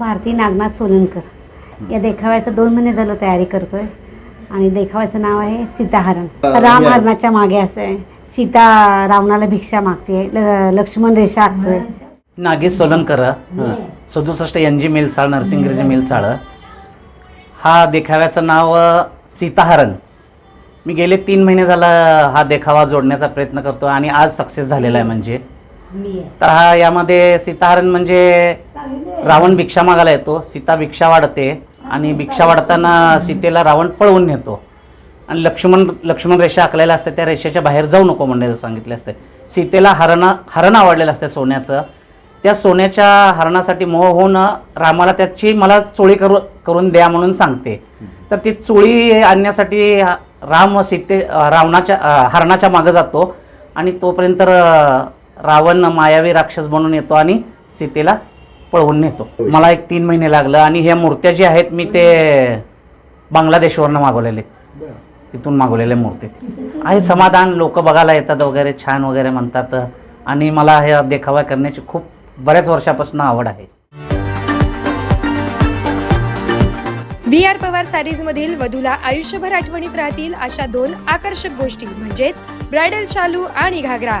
भारती नागनाथ सोलनकर. या देखाव्याचं दोन महिने झालं तयारी करतोय. आणि देखाव्याचं नाव आहे सीताहरण. राम हरणाच्या मागे असं आहे. सीता रावणाला भिक्षा मागते. लक्ष्मण रेषा आखतोय. नागेश सोलनकर सदुसष्ट एन जी मिलचाळ नरसिंगीजी मिलचाळ हा देखाव्याचं नाव सीताहरण. मी गेले तीन महिने झाला हा देखावा जोडण्याचा प्रयत्न करतो आणि आज सक्सेस झालेला आहे म्हणजे. तर हा यामध्ये सीताहरण म्हणजे रावण भिक्षा मागायला येतो सीता भिक्षा वाढते आणि भिक्षा वाढताना सीतेला रावण पळवून नेतो. आणि लक्ष्मण लक्ष्मण रेषा आखलेल्या असते त्या रेषेच्या बाहेर जाऊ नको म्हणणे सांगितले असते. सीतेला हरणा हरण आवडलेलं असते सोन्याचं. त्या सोन्याच्या हरणासाठी मोह होऊन रामाला त्याची मला चोळी करू करून द्या म्हणून सांगते. तर ती चोळी आणण्यासाठी राम सीते रावणाच्या हरणाच्या मागं जातो आणि तोपर्यंत रावण मायावी राक्षस बनून येतो आणि सीतेला पळवून नेतो. मला एक तीन महिने लागलं आणि ह्या मूर्त्या ज्या आहेत मी ते बांगलादेशवरनं मागवलेले. तिथून मागवलेल्या मूर्ती. आहे समाधान लोक बघायला येतात वगैरे छान वगैरे म्हणतात. आणि मला हे देखावा करण्याची खूप बऱ्याच वर्षापासून आवड आहे. व्ही आर पवार सॅरीज मधील वधूला आयुष्यभर आठवणीत राहतील अशा दोन आकर्षक गोष्टी म्हणजेच ब्रायडल शालू आणि घागरा.